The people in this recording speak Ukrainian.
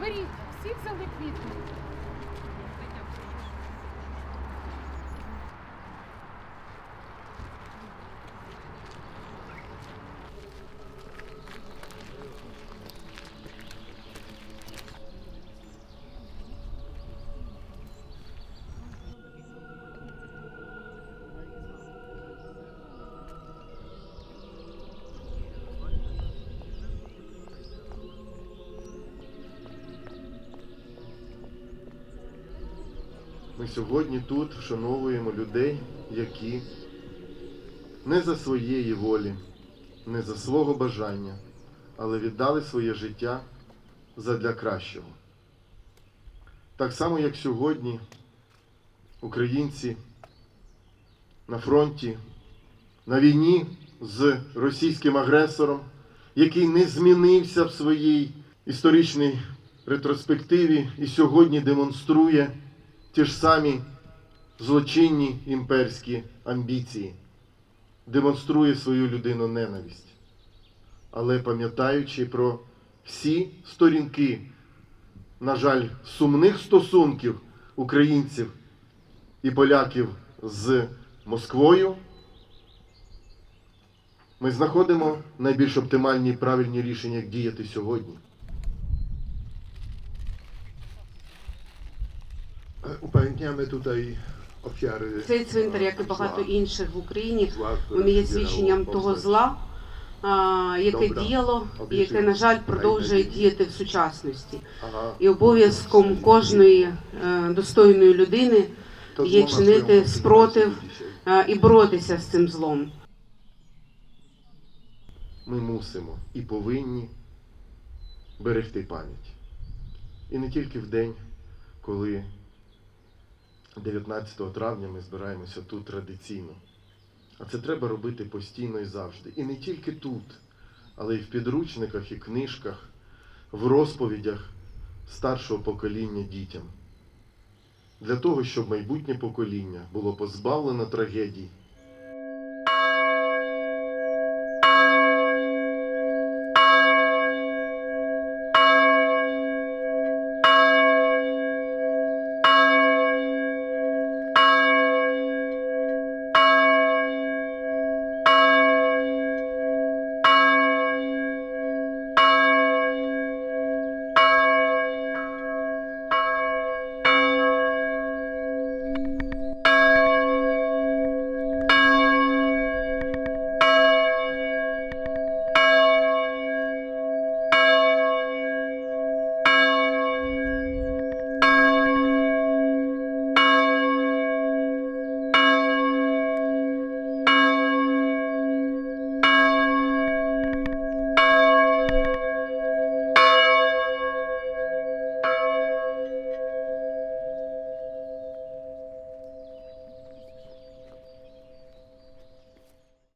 Беріть, всі взяли квітки. Ми сьогодні тут вшановуємо людей, які не за своєї волі, не за свого бажання, але віддали своє життя задля кращого. Так само, як сьогодні українці на фронті, на війні з російським агресором, який не змінився в своїй історичній ретроспективі і сьогодні демонструє ті ж самі злочинні імперські амбіції, демонструє свою людину ненависть. Але пам'ятаючи про всі сторінки, на жаль, сумних стосунків українців і поляків з Москвою, ми знаходимо найбільш оптимальні і правильні рішення, як діяти сьогодні. Upamiętniamy tutaj ofiary. Цей цвинтар, як і багато зла. інших в Україні, Зла, które вони є zbierało свідченням того powstać. зла, а, яке Добра. діяло, і яке, на жаль, продовжує діяти в сучасності. І обов'язком кожної е, достойної людини To є zło чинити спротив dzisiaj. е, і боротися з цим злом. ми мусимо і повинні берегти пам'ять. І не тільки в день, коли 19 травня ми збираємося тут традиційно. А це треба робити постійно і завжди. І не тільки тут, але й в підручниках і книжках, в розповідях старшого покоління дітям. Для того, щоб майбутнє покоління було позбавлено трагедій